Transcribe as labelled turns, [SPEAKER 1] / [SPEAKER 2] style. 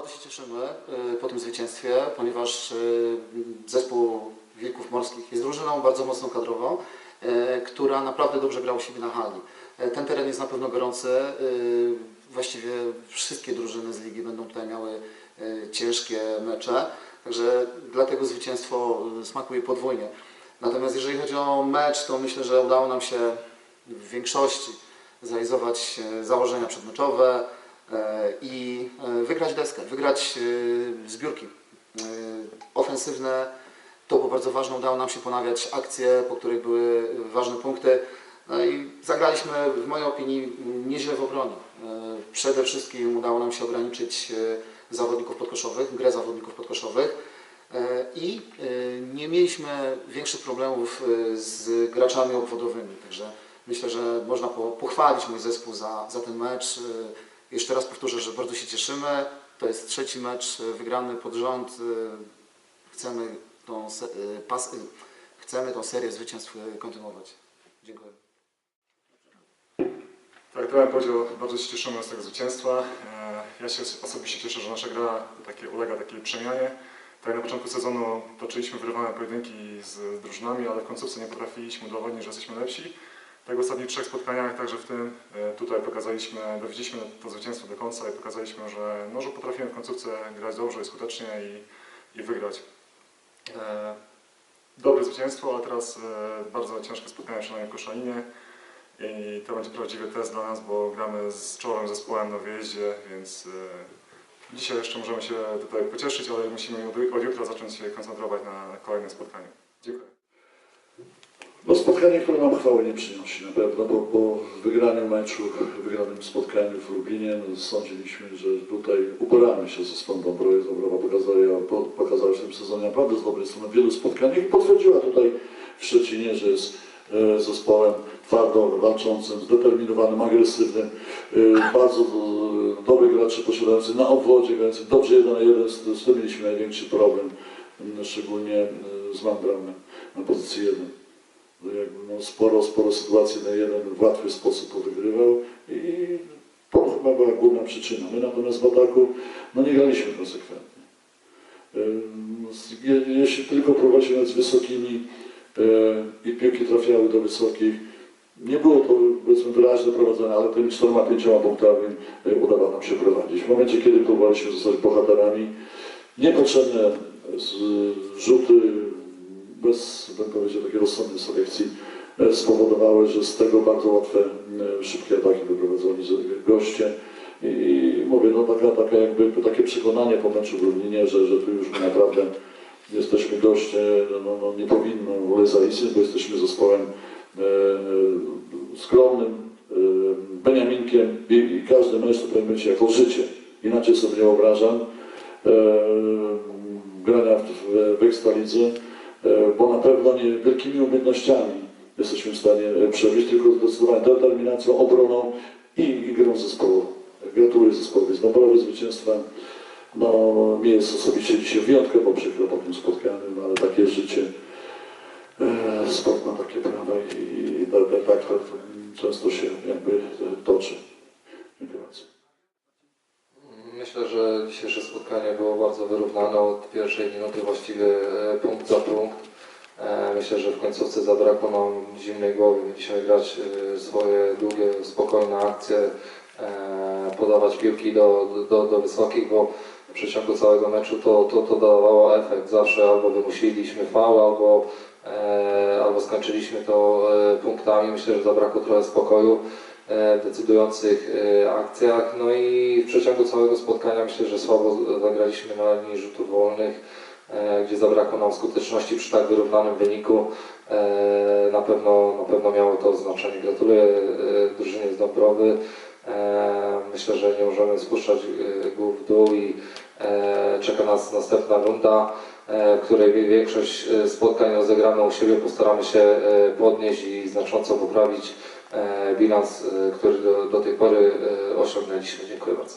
[SPEAKER 1] Bardzo się cieszymy y, po tym zwycięstwie, ponieważ y, zespół Wilków Morskich jest drużyną bardzo mocno kadrową, y, która naprawdę dobrze gra u siebie na hali. Ten teren jest na pewno gorący. Właściwie wszystkie drużyny z ligi będą tutaj miały ciężkie mecze, także dlatego zwycięstwo smakuje podwójnie. Natomiast jeżeli chodzi o mecz, to myślę, że udało nam się w większości zrealizować założenia przedmeczowe i e, wygrać deskę, wygrać e, zbiórki e, ofensywne. To było bardzo ważne, udało nam się ponawiać akcje, po których były ważne punkty. No i zagraliśmy, w mojej opinii, nieźle w obronie. E, Przede wszystkim udało nam się ograniczyć e, zawodników podkoszowych, grę zawodników podkoszowych. E, I e, nie mieliśmy większych problemów e, z graczami obwodowymi, także myślę, że można po- pochwalić mój zespół za, za ten mecz. Jeszcze raz powtórzę, że bardzo się cieszymy. To jest trzeci mecz e, wygrany pod rząd. E, Chcemy tą, e, pas, chcemy tą serię zwycięstw kontynuować. Dziękuję.
[SPEAKER 2] Tak, trener powiedział, bardzo się cieszymy z tego zwycięstwa. Ja się osobiście cieszę, że nasza gra takie, ulega takiej przemianie. Tak na początku sezonu toczyliśmy wyrywane pojedynki z drużynami, ale w końcówce nie potrafiliśmy udowodnić, że jesteśmy lepsi. Tak w ostatnich trzech spotkaniach, także w tym e, tutaj pokazaliśmy, dowiedzieliśmy to zwycięstwo do końca i pokazaliśmy, że, no, że potrafimy w końcówce grać dobrze i skutecznie i, i wygrać. E, Dobre zwycięstwo, ale teraz e, bardzo ciężkie spotkanie przynajmniej w Koszalinie. I to będzie prawdziwy test dla nas, bo gramy z czołowym zespołem na wyjeździe, więc dzisiaj jeszcze możemy się tutaj pocieszyć, ale musimy od, od jutra zacząć się koncentrować na kolejne spotkanie. Dziękuję
[SPEAKER 3] spotkanie, które nam chwały nie przynosi na pewno, bo po wygranym meczu, wygranym spotkaniu w Lublinie no, sądziliśmy, że tutaj uporamy się ze spądą Dąbrowy. Dąbrowa pokazała, pokazała w tym sezonie naprawdę z dobrej strony wielu spotkaniach i potwierdziła tutaj w Szczecinie, że jest e, zespołem twardo walczącym, zdeterminowanym, agresywnym, e, bardzo e, dobrych graczy posiadający na obwodzie grający dobrze jeden na jeden, z tym mieliśmy największy problem, szczególnie z Mandramem na pozycji 1 jakby no sporo, sporo sytuacji na jeden w łatwy sposób wygrywał i to chyba była główna przyczyna. My natomiast w ataku no nie graliśmy konsekwentnie. Jeśli tylko prowadzimy z wysokimi e, i piłki trafiały do wysokich, nie było to powiedzmy wyraźne prowadzone, ale tymi czterema, pięcioma punktami e, udawało nam się prowadzić. W momencie, kiedy próbowaliśmy zostać bohaterami, niepotrzebne rzuty bez, bym powiedział, takiej rozsądnej selekcji e, spowodowały, że z tego bardzo łatwe, e, szybkie ataki wyprowadzali goście. I, mówię, no taka, taka jakby takie przekonanie po meczu w Lublinie, że, że tu już naprawdę jesteśmy goście, no, no nie powinno w ogóle bo jesteśmy zespołem e, skromnym, e, Beniaminkiem i, i każdy mecz to powinien być jako życie. Inaczej sobie nie wyobrażam e, grania w, w, w Ekstralidze, na pewno nie wielkimi umiejętnościami jesteśmy w stanie e, przebić, tylko zdecydowanie determinacją, obroną i, i grą zespołową. Gratuluję zespołowi z Dąbrowy zwycięstwa. No, mi jest osobiście dzisiaj wyjątkowo przykro po tym spotkaniu, no, ale takie życie. E, Sport ma takie prawa i, i tak, tak, tak to często się jakby e, toczy. Dziękuję bardzo.
[SPEAKER 4] Myślę, że dzisiejsze spotkanie było bardzo wyrównane od pierwszej minuty właściwie e, punkt za punkt. E, Myślę, że w końcówce zabrakło nam zimnej głowy. Mieliśmy grać e, swoje długie, spokojne akcje, e, podawać piłki do, do, do wysokich, bo w przeciągu całego meczu to, to, to dawało efekt. Zawsze albo wymusiliśmy faul, albo, albo skończyliśmy to punktami. Myślę, że zabrakło trochę spokoju w decydujących akcjach. No i w przeciągu całego spotkania myślę, że słabo zagraliśmy na linii rzutów wolnych, gdzie zabrakło nam skuteczności przy tak wyrównanym wyniku. E, Na pewno, na pewno miało to znaczenie. Gratuluję e, drużynie z Dąbrowy. E, Myślę, że nie możemy spuszczać e, głów w dół i e, czeka nas następna runda, e, w której większość e, spotkań rozegramy u siebie. Postaramy się e, podnieść i znacząco poprawić e, bilans, e, który do, do tej pory e, osiągnęliśmy. Dziękuję bardzo.